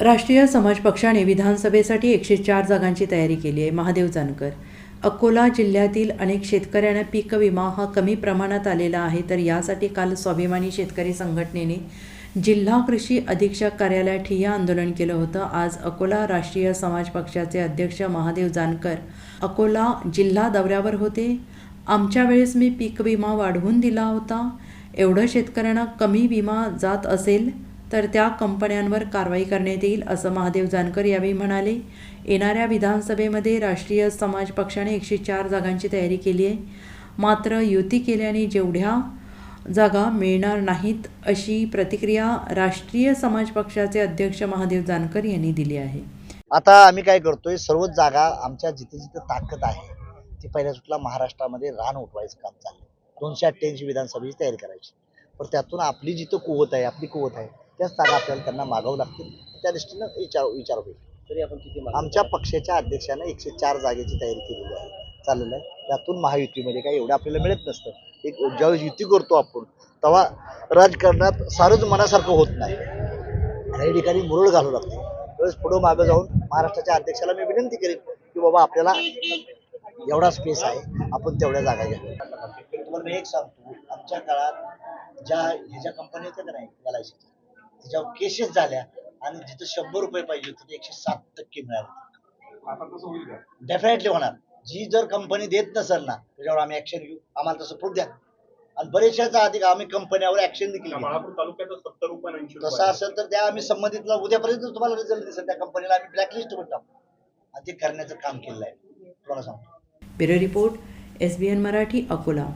राष्ट्रीय समाज पक्षाने विधानसभेसाठी एकशे चार जागांची तयारी केली आहे. महादेव जानकर. अकोला जिल्ह्यातील अनेक शेतकऱ्यांना पीक विमा हा कमी प्रमाणात आलेला आहे तर यासाठी काल स्वाभिमानी शेतकरी संघटनेने जिल्हा कृषी अधीक्षक कार्यालयात ठिय्या आंदोलन केलं होतं. आज अकोला राष्ट्रीय समाज पक्षाचे अध्यक्ष महादेव जानकर अकोला जिल्हा दौऱ्यावर होते. आमच्या वेळेस मी पीक विमा वाढवून दिला होता. एवढं शेतकऱ्यांना कमी विमा जात असेल तर त्या कंपन्यांवर कारवाई करण्यात येईल असं महादेव जानकर यावेळी म्हणाले. येणाऱ्या विधानसभेमध्ये राष्ट्रीय समाज पक्षाने एकशे चार जागांची तयारी केली आहे. मात्र युती केल्याने जेवढ्या जागा मिळणार नाहीत अशी प्रतिक्रिया राष्ट्रीय समाज पक्षाचे अध्यक्ष महादेव जानकर यांनी दिली आहे. आता आम्ही काय करतोय सर्वच जागा आमच्या जिथे जिथे ताकद आहे ती पहिल्या सुटला महाराष्ट्रामध्ये रान उठवायचं काम चाललं दोनशे अठ्ठ्याऐंशी विधानसभेची तयारी करायची. पण त्यातून आपली जिथं कुवत आहे आपली कुवत आहे त्याच जागा आपल्याला त्यांना मागावं लागतील. त्या दृष्टीनं विचार विचार होईल. तरी आपण किती आमच्या पक्षाच्या अध्यक्षानं एकशे चार जागेची तयारी केलेली आहे. चाललेलं आहे. त्यातून महायुतीमध्ये काही एवढं आपल्याला मिळत नसतं. एक ज्यावेळेस युती करतो आपण तेव्हा राजकारणात सारंच मनासारखं होत नाही. काही ठिकाणी मुरळ घालू लागते. त्यावेळेस पुढं मागं जाऊन महाराष्ट्राच्या अध्यक्षाला मी विनंती करेन की बाबा आपल्याला एवढा स्पेस आहे आपण तेवढ्या जागा घ्या. तुम्हाला मी एक सांगतो आमच्या काळात ज्या ह्याच्या कंपन्या होत्या का नाही एल आय त्याच्यावर केसेस झाल्या आणि जिथं शंभर रुपये पाहिजे होते एकशे सात टक्के मिळाले. आता कसं होईल का? डेफिनेटली होणार. जी जर कंपनी देत नसेल ना त्याच्यावर आम्ही ऍक्शन घेऊ. आम्हाला तसं प्रूफ द्या. आणि बरेचशाचा अधिक आम्ही कंपन्यावर ऍक्शन देखील तसं असेल तर त्या आम्ही संबंधितला उद्यापर्यंत तुम्हाला रिझल्ट दिसेल. त्या कंपनीला आम्ही ब्लॅकलिस्ट वर टाकू. आणि ते करण्याचं काम केलं आहे. तुम्हाला सांगतो. Bureau report S B N Marathi Akola.